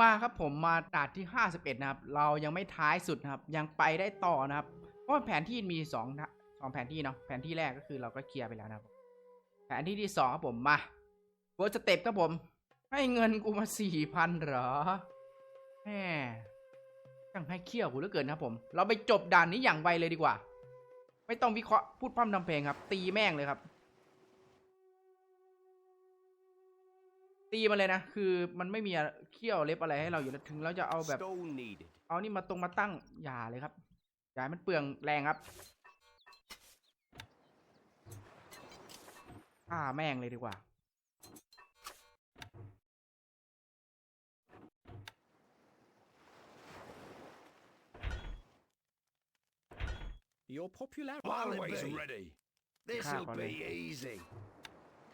มาครับผมมาด่านที่ 51 นะครับ เรายังไม่ท้ายสุดนะครับ ยังไปได้ต่อนะครับ เพราะแผนที่มี2องสองแผนที่เนาะแผนที่แรกก็คือเราก็เคลียร์ไปแล้วนะครับ แผนที่ที่สองครับผมมาเวิร์สเต็ปครับผม ให้เงินกูมาสี่พันเหรอแหมช่างให้เขี้ยวกูเหลือเกินครับผม เราไปจบด่านนี้อย่างไวเลยดีกว่า ไม่ต้องวิเคราะห์พูดพร่ำทำเพลงครับ ตีแม่งเลยครับ ตีมันเลยนะ คือมันไม่มีเขี้ยวเล็บอะไรให้เราอยู่แล้วถึงเราจะเอาแบบ Stone needed. เอานี่มาตรงมาตั้งอย่าเลยครับอย่าให้มันเปลืองแรงครับฆ่าแม่งเลยดีกว่า Your popularity Always Wallaby. ready. This'll Carefully. be easy.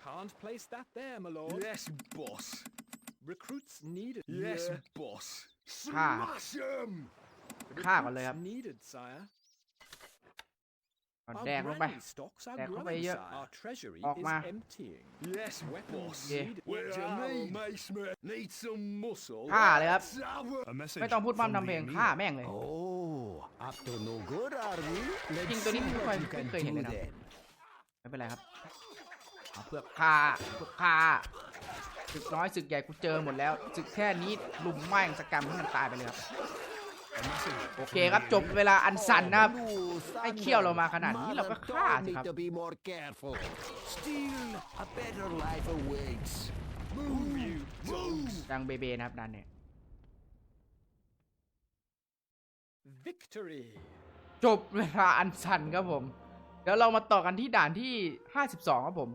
Can't place that there, my lord. Yes, boss. Recruits needed. Yes, Yeah. boss. Ah. Smash 'em. ฆ่าก่อนเลยครับ Recruits needed, sire. เอา Our แดกลงไป granny stocks are แดกเข้าไป growing, เยอะ sire. Our treasury ออก is มา emptying. Yes, Weapons boss. Yeah. needed. What do you Well, need, Mace Smith? Need some muscle? ฆ่าเลยครับ Let's have a- A message ไม่ต้องพูดพร่ำ from ทำเพลง the ฆ่า Emir. แม่งเลย Oh, up to no good, are we? Let's King Tony see ไม่ what ค่อย you can ไม่เคยเห็น do เลยนะ then. ไม่เป็นไรครับ เอาเพื่อฆ่าเพื่อฆ่าศึกน้อยศึกใหญ่กูเจอหมดแล้วศึกแค่นี้ลุมแม่งสกรรมให้มันตายไปเลยครับ A message โอเคครับจบเวลาอันสั่นนะครับ Oh, ให้เขี้ยวเรามาขนาด Thunder. นี้เราก็ Mother ฆ่า told สิ me ครับ to be more careful. Still, a better life awaits. Move, you dogs. ดังเบเบนะครับดันเนี่ย Victory. จบเวลาอันสั่นครับผม เดี๋ยวเรามาต่อกันที่ด่านที่ 52 ครับผม